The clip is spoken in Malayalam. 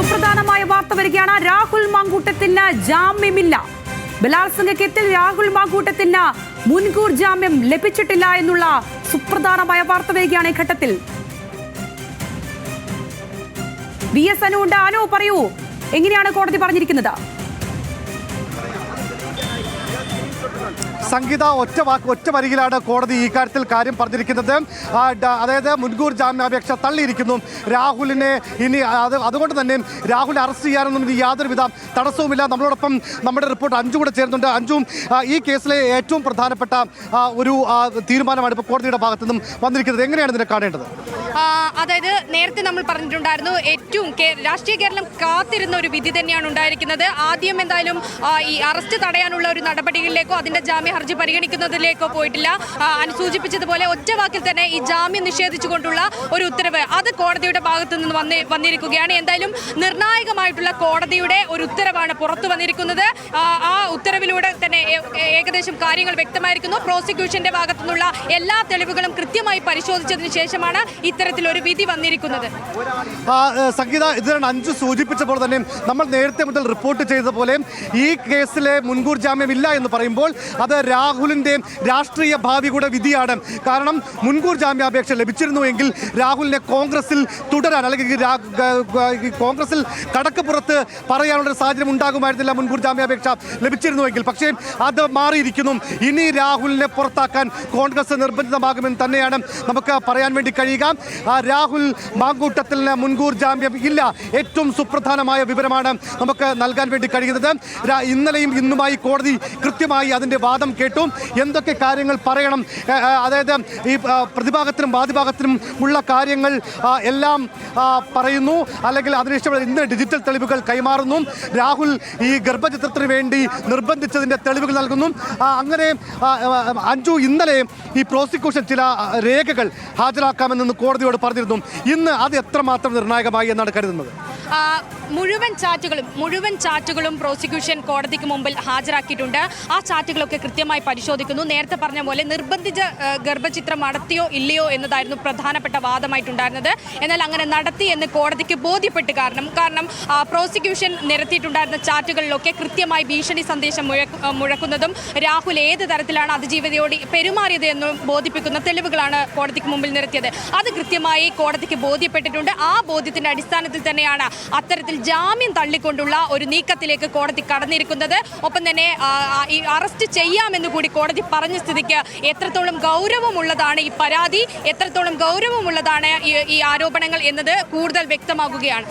സുപ്രധാനമായ വാർത്ത വരികയാണ്. രാഹുൽ മാങ്കൂട്ടത്തിന് ജാമ്യമില്ല. ബലാത്സംഗ കേസിൽ രാഹുൽ മാങ്കൂട്ടത്തിന് മുൻകൂർ ജാമ്യം ലഭിച്ചിട്ടില്ല എന്നുള്ള സുപ്രധാനമായ വാർത്ത വരികയാണ് ഈ ഘട്ടത്തിൽ. വി എസ് അനുണ്ട് അനു പറയൂ എങ്ങനെയാണ് കോടതി പറഞ്ഞിരിക്കുന്നത്? സംഗീത ഒറ്റ വാക്ക് ഒറ്റ വരികിലാണ് കോടതി ഈ കാര്യത്തിൽ കാര്യം പറഞ്ഞിരിക്കുന്നത്. അതായത് മുൻകൂർ ജാമ്യാപേക്ഷ തള്ളിയിരിക്കുന്നു. രാഹുലിനെ ഇനി അത് അതുകൊണ്ട് തന്നെ രാഹുലിനെ അറസ്റ്റ് ചെയ്യാനൊന്നും ഇനി യാതൊരുവിധ തടസ്സവുമില്ല. നമ്മളോടൊപ്പം നമ്മുടെ റിപ്പോർട്ട് അഞ്ചു കൂടെ ചേരുന്നുണ്ട്. അഞ്ചും ഈ കേസിലെ ഏറ്റവും പ്രധാനപ്പെട്ട ഒരു തീരുമാനമാണ് ഇപ്പോൾ കോടതിയുടെ ഭാഗത്തു നിന്നും വന്നിരിക്കുന്നത്. എങ്ങനെയാണ് ഇതിനെ കാണേണ്ടത്? അതായത് നേരത്തെ നമ്മൾ പറഞ്ഞിട്ടുണ്ടായിരുന്നു ഏറ്റവും രാഷ്ട്രീയ കേരളം കാത്തിരുന്ന ഒരു വിധി തന്നെയാണ് ഉണ്ടായിരിക്കുന്നത്. ആദ്യം എന്തായാലും ഈ അറസ്റ്റ് തടയാനുള്ള ഒരു നടപടികളിലേക്കോ അതിന്റെ ജാമ്യ ഹർജി പരിഗണിക്കുന്നതിലേക്കോ പോയിട്ടില്ല. സൂചിപ്പിച്ചതുപോലെ ഒറ്റവാക്കിൽ തന്നെ ഈ ജാമ്യം നിഷേധിച്ചുകൊണ്ടുള്ള ഒരു ഉത്തരവ് അത് കോടതിയുടെ ഭാഗത്തു നിന്ന് വന്ന് വന്നിരിക്കുകയാണ്. എന്തായാലും നിർണായകമായിട്ടുള്ള കോടതിയുടെ ഒരു ഉത്തരവാണ് പുറത്തു വന്നിരിക്കുന്നത്. ആ, ഉത്തരവിലൂടെ തന്നെ ഏകദേശം കാര്യങ്ങൾ വ്യക്തമായിരിക്കുന്നു. പ്രോസിക്യൂഷന്റെ ഭാഗത്തു നിന്നുള്ള എല്ലാ തെളിവുകളും കൃത്യമായി പരിശോധിച്ചതിന് ശേഷമാണ് ഇത്തരത്തിലൊരു വിധി വന്നിരിക്കുന്നത്. സംഗീത ഇതിനാണ് അഞ്ച് സൂചിപ്പിച്ചപ്പോൾ തന്നെ നമ്മൾ നേരത്തെ മുതൽ റിപ്പോർട്ട് ചെയ്ത പോലെ ഈ കേസിലെ മുൻകൂർ ജാമ്യം ഇല്ല എന്ന് പറയുമ്പോൾ അത് രാഹുലിന്റെ രാഷ്ട്രീയ ഭാവി കൂടെ വിധിയാണ്. കാരണം മുൻകൂർ ജാമ്യാപേക്ഷ ലഭിച്ചിരുന്നുവെങ്കിൽ രാഹുലിനെ കോൺഗ്രസിൽ തുടരാൻ അല്ലെങ്കിൽ കോൺഗ്രസിൽ കടക്കപ്പുറത്ത് പറയാനുള്ള സാഹചര്യം ഉണ്ടാകുമായിരുന്നില്ല മുൻകൂർ ജാമ്യാപേക്ഷ ലഭിച്ചിരുന്നുവെങ്കിൽ പക്ഷേ അത് മാറിയിരിക്കുന്നു. ഇനി രാഹുലിനെ പുറത്താക്കാൻ കോൺഗ്രസ് നിർബന്ധിതമാകുമെന്ന് തന്നെയാണ് നമുക്ക് പറയാൻ വേണ്ടി കഴിയുക. രാഹുൽ മാങ്കൂട്ടത്തിന് മുൻകൂർ ജാമ്യം ഇല്ല. ഏറ്റവും സുപ്രധാനമായ വിവരമാണ് നമുക്ക് നൽകാൻ വേണ്ടി കഴിയുന്നത്. ഇന്നലെയും ഇന്നുമായി കോടതി കൃത്യമായി അതിന്റെ വാദം കേട്ടു. എന്തൊക്കെ കാര്യങ്ങൾ പറയണം? അതായത് ഈ പ്രതിഭാഗത്തിനും വാദിഭാഗത്തിനും ഉള്ള കാര്യങ്ങൾ എല്ലാം പറയുന്നു. അല്ലെങ്കിൽ അതിനുശേഷം ഇന്ന് ഡിജിറ്റൽ തെളിവുകൾ കൈമാറുന്നു. രാഹുൽ ഈ ഗർഭചിത്രത്തിന് വേണ്ടി നിർബന്ധിച്ചതിന്റെ തെളിവുകൾ നൽകുന്നു. അങ്ങനെ അഞ്ജു ഇന്നലെ ഈ പ്രോസിക്യൂഷൻ ചില രേഖകൾ ഹാജരാക്കാമെന്ന് കോടതിയോട് പറഞ്ഞിരുന്നു. ഇന്ന് അത് എത്രമാത്രം നിർണായകമായി എന്നാണ് കരുതുന്നത്? മുഴുവൻ ചാറ്റുകളും മുഴുവൻ ചാറ്റുകളും പ്രോസിക്യൂഷൻ കോടതിക്ക് മുമ്പിൽ ഹാജരാക്കിയിട്ടുണ്ട്. ആ ചാറ്റുകളൊക്കെ കൃത്യമായി പരിശോധിക്കുന്നു. നേരത്തെ പറഞ്ഞ പോലെ നിർബന്ധിച്ച ഗർഭചിത്രം നടത്തിയോ ഇല്ലയോ എന്നതായിരുന്നു പ്രധാനപ്പെട്ട വാദമായിട്ടുണ്ടായിരുന്നത്. എന്നാൽ അങ്ങനെ നടത്തി എന്ന് കോടതിക്ക് ബോധ്യപ്പെട്ട് കാരണം കാരണം പ്രോസിക്യൂഷൻ നിരത്തിയിട്ടുണ്ടായിരുന്ന ചാറ്റുകളിലൊക്കെ കൃത്യമായി ഭീഷണി സന്ദേശം മുഴക്കുന്നതും രാഹുൽ ഏത് തരത്തിലാണ് അതിജീവിതയോട് പെരുമാറിയത് എന്നും ബോധിപ്പിക്കുന്ന തെളിവുകളാണ് കോടതിക്ക് മുമ്പിൽ നിരത്തിയത്. അത് കൃത്യമായി കോടതിക്ക് ബോധ്യപ്പെട്ടിട്ടുണ്ട്. ആ ബോധ്യത്തിന്റെ അടിസ്ഥാനത്തിൽ തന്നെയാണ് അത്തരത്തിൽ ജാമ്യം തള്ളിക്കൊണ്ടുള്ള ഒരു നീക്കത്തിലേക്ക് കോടതി കടന്നിരിക്കുന്നത്. ഒപ്പം തന്നെ ഈ അറസ്റ്റ് ചെയ്യാമെന്ന് കൂടി കോടതി പറഞ്ഞ സ്ഥിതിക്ക് എത്രത്തോളം ഗൗരവമുള്ളതാണ് ഈ പരാതി എത്രത്തോളം ഗൗരവമുള്ളതാണ് ഈ ആരോപണങ്ങൾ എന്നത് കൂടുതൽ വ്യക്തമാകുകയാണ്.